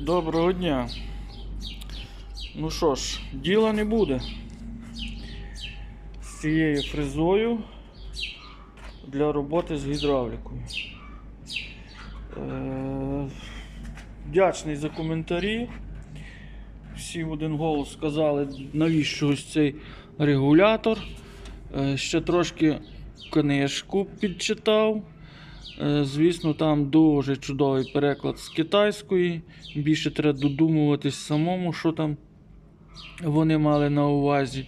Доброго дня. Ну що ж, діла не буде. З цією фрезою для роботи з гідравлікою. Е, Вдячний за коментарі. Всі в один голос сказали, навіщо ось цей регулятор. Е, Ще трошки книжку підчитав. Е, Звісно, там дуже чудовий переклад з китайської. Більше треба додумуватись самому, що там вони мали на увазі.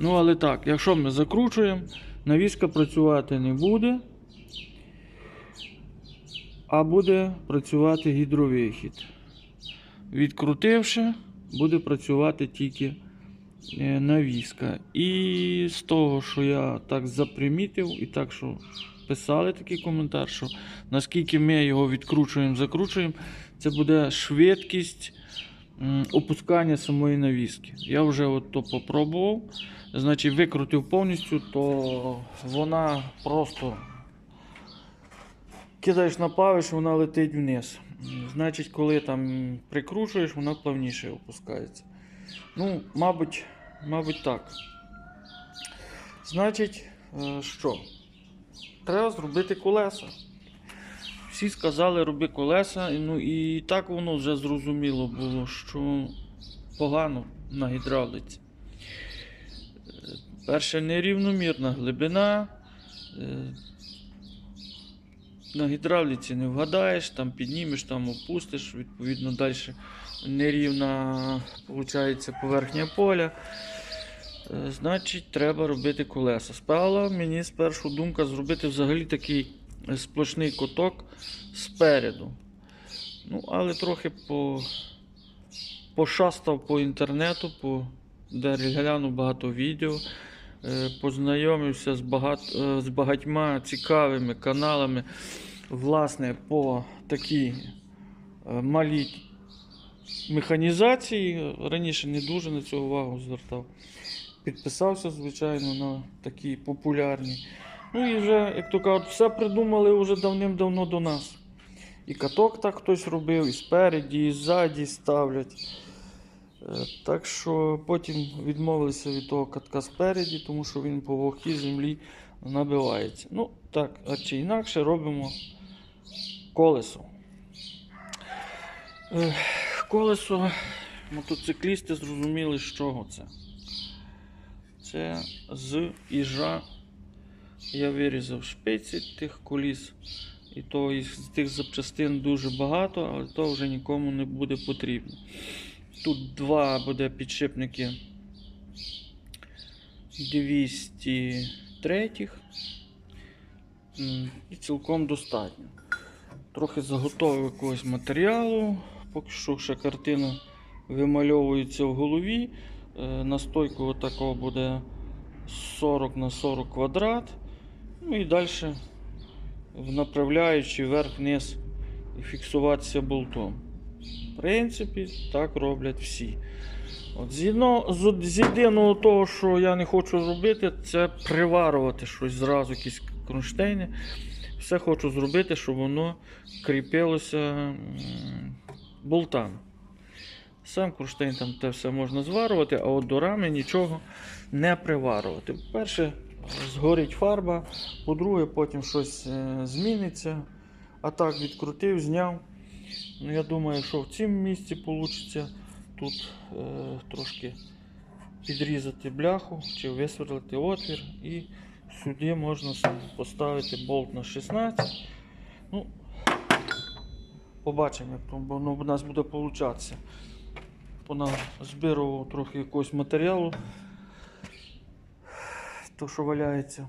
Ну, але так, якщо ми закручуємо, навіска працювати не буде, а буде працювати гідровихід. Відкрутивши, буде працювати тільки е, навіска. І з того, що я так запримітив, і так, що писали такий коментар, що наскільки ми його відкручуємо, закручуємо, це буде швидкість опускання самої навіски. Я вже от то попробував. Значить, викрутив повністю, то вона просто кидаєш на павиш, вона летить вниз. Значить, коли там прикручуєш, вона плавніше опускається. Ну, мабуть, мабуть, так. Значить, е, що? Треба зробити колеса. Всі сказали, роби колеса, ну і так воно вже зрозуміло було, що погано на гідравлиці. Е, Перше, нерівномірна глибина. Е, На гідравліці не вгадаєш, там піднімеш, там опустиш, відповідно, далі нерівна виходить, поверхня поля. Е, Значить, треба робити колеса. Спала мені спершу думка зробити взагалі такий е, сплошний куток спереду. Ну, але трохи по... пошастав по інтернету, по... де глянув багато відео. е, Познайомився з, багат... з багатьма цікавими каналами, власне, по такій малій механізації. Раніше не дуже на цю увагу звертав. Підписався, звичайно, на такі популярні. Ну і вже, як то кажуть, все придумали вже давним-давно до нас. І каток так хтось робив, і спереді, і ззаді ставлять. Е, Так що потім відмовилися від того катка спереді, тому що він по вогкій землі набивається. Ну, так, а чи інакше робимо колесо. Е, Колесо мотоциклісти зрозуміли, з чого це. Це з іжа. Я вирізав шпиці тих коліс. І то із тих запчастин дуже багато, але то вже нікому не буде потрібно. Тут два буде підшипники 203 і цілком достатньо. Трохи заготовив якогось матеріалу, поки що ще картина вимальовується в голові. Е, Настойку отакого буде 40 на 40 квадрат. Ну і далі направляючи вверх-вниз і фіксуватися болтом. В принципі, так роблять всі. От з, єдиного того, що я не хочу робити, це приварувати щось зразу, якісь кронштейни. Все хочу зробити, щоб воно кріпилося болтами. Сам кронштейн там те все можна зварювати, а от до рами нічого не приварювати. По-перше, згорить фарба, по-друге, потім щось е, зміниться. А так відкрутив, зняв. Ну, я думаю, що в цьому місці вийде тут е, трошки підрізати бляху чи висверлити отвір і сюди можна поставити болт на 16. Ну, побачимо, як воно в нас буде получатися. Поназбирував трохи якогось матеріалу, то що валяється.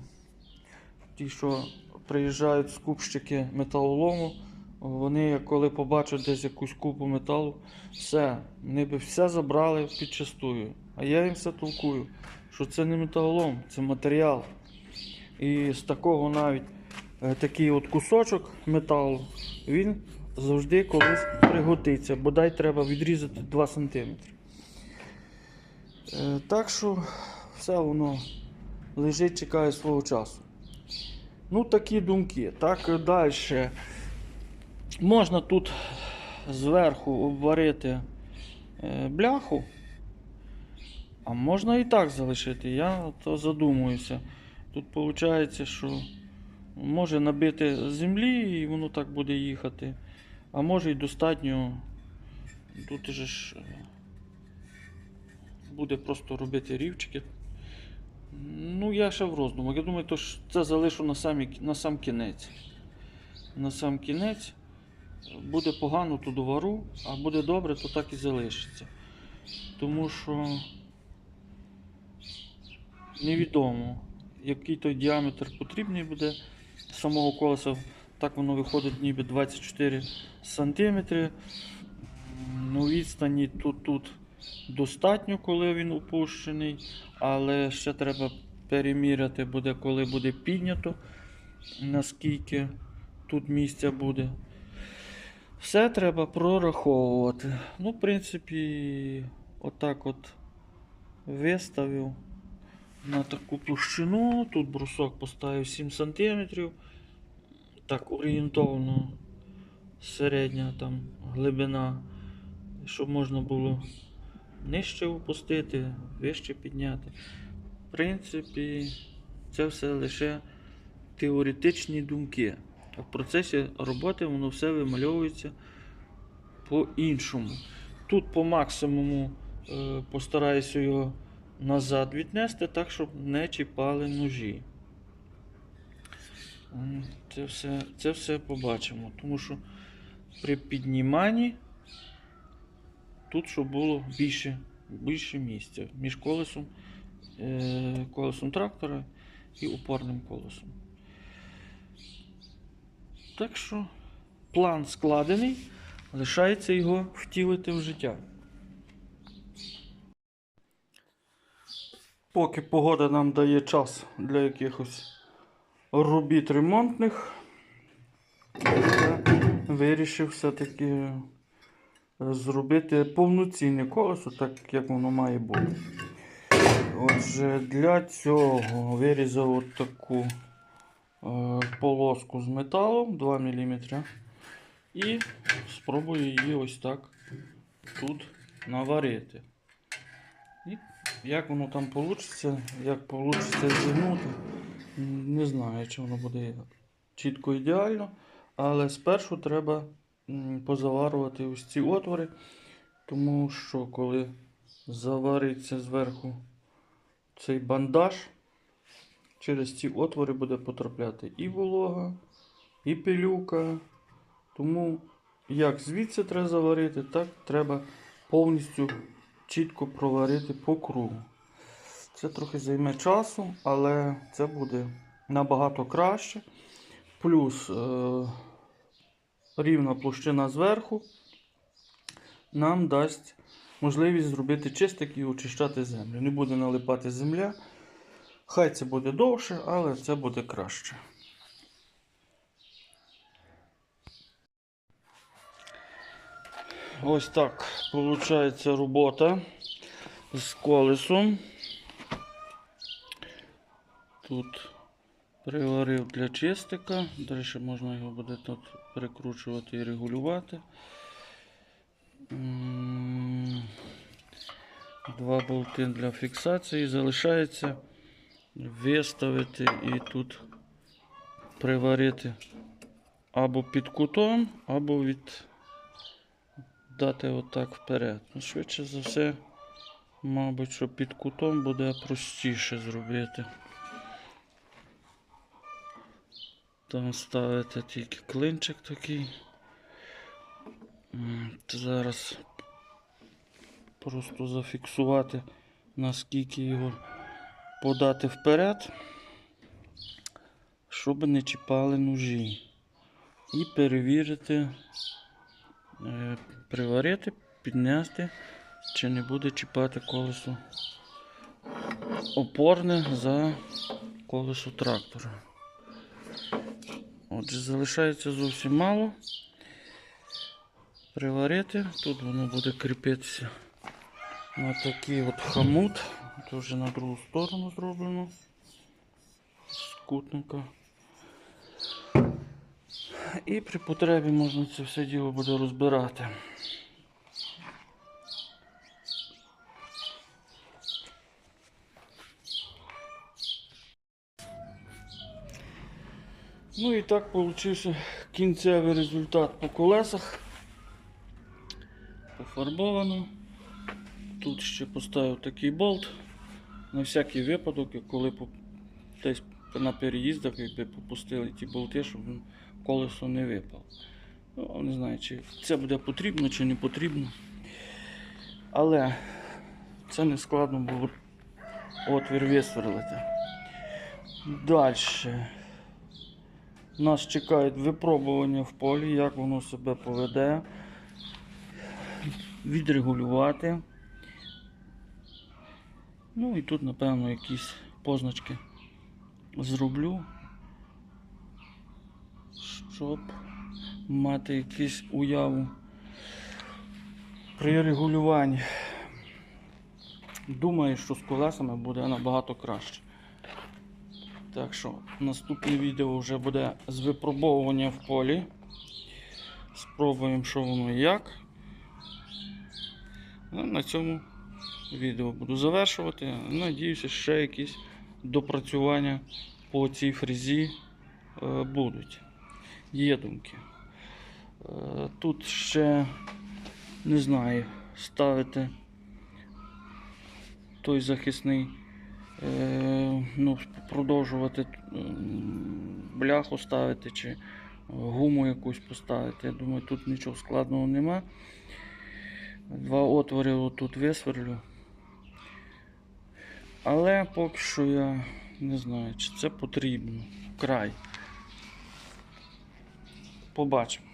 Ті, що приїжджають скупщики металолому, вони коли побачать десь якусь купу металу, все, вони би все забрали підчастую. А я їм все толкую, що це не металолом, це матеріал. І з такого навіть е, такий от кусочок металу, він завжди колись пригодиться, бодай треба відрізати 2 см. Е, Так що все воно лежить, чекає свого часу. Ну, такі думки. Так далі. Можна тут зверху обварити е, бляху, а можна і так залишити. Я то задумуюся. Тут виходить, що може набити землі і воно так буде їхати. А може і достатньо. Тут же ж е, буде просто робити рівчики. Ну, я ще в роздумах. Я думаю, то це залишу на, самі, на сам кінець. На сам кінець. Буде погано то довару, а буде добре, то так і залишиться. Тому що невідомо, який той діаметр потрібний буде самого колеса. Так воно виходить ніби 24 см. Ну, відстані тут, тут достатньо, коли він опущений, але ще треба переміряти буде, коли буде піднято, наскільки тут місця буде. Все треба прораховувати. Ну, в принципі, отак от виставив на таку площину. Тут брусок поставив 7 см. Так, орієнтовно середня там глибина, щоб можна було нижче опустити, вище підняти. В принципі, це все лише теоретичні думки. А в процесі роботи воно все вимальовується по-іншому. Тут по максимуму е, постараюся його назад віднести, так, щоб не чіпали ножі. Це все, це все побачимо. Тому що при підніманні тут щоб було більше, більше місця між колесом, е, колесом трактора і опорним колесом. Так що план складений, лишається його втілити в життя. Поки погода нам дає час для якихось робіт ремонтних, вирішив все-таки зробити повноцінне колесо, так як воно має бути. Отже, для цього вирізав от таку е, полоску з металу 2 мм і спробую її ось так тут наварити. І як воно там вийде, як вийде зігнути, не знаю, чи воно буде чітко ідеально, але спершу треба позаварувати ось ці отвори, тому що коли завариться зверху цей бандаж, через ці отвори буде потрапляти і волога, і пилюка. Тому як звідси треба заварити, так треба повністю чітко проварити по кругу. Це трохи займе часу, але це буде набагато краще. Плюс е- рівна площина зверху нам дасть можливість зробити чистик і очищати землю. Не буде налипати земля. Хай це буде довше, але це буде краще. Ось так виходить робота з колесом. Тут приварив для чистика. Далі можна його буде тут перекручувати і регулювати. Два болти для фіксації. Залишається виставити і тут приварити або під кутом, або від дати отак вперед. Ну, швидше за все, мабуть, що під кутом буде простіше зробити. Там ставити тільки клинчик такий. Зараз просто зафіксувати, наскільки його подати вперед, щоб не чіпали ножі. І перевірити, е, приварити, піднести, чи не буде чіпати колесо опорне за колесо трактора. Отже, залишається зовсім мало. Приварити. Тут воно буде кріпитися на такий от хамут. Це вже на другу сторону зроблено. З кутника. І при потребі можна це все діло буде розбирати. Ну і так получився кінцевий результат по колесах. Пофарбовано. Тут ще поставив такий болт. На всякий випадок, коли десь на переїздах якби попустили ті болти, щоб колесо не випало. Ну, не знаю, чи це буде потрібно, чи не потрібно. Але це не складно було отвір висверлити. Далі. Нас чекають випробування в полі, як воно себе поведе, відрегулювати. Ну і тут, напевно, якісь позначки зроблю, щоб мати якусь уяву при регулюванні. Думаю, що з колесами буде набагато краще. Так що наступне відео вже буде з випробовування в полі. Спробуємо, що воно і як. Ну, на цьому відео буду завершувати. Надіюся, ще якісь допрацювання по цій фрезі е, будуть. Є думки. Е, тут ще не знаю, ставити той захисний е, ну, продовжувати бляху ставити чи гуму якусь поставити. Я думаю, тут нічого складного нема. Два отвори отут висверлю. Але поки що я не знаю, чи це потрібно. Край. Побачимо.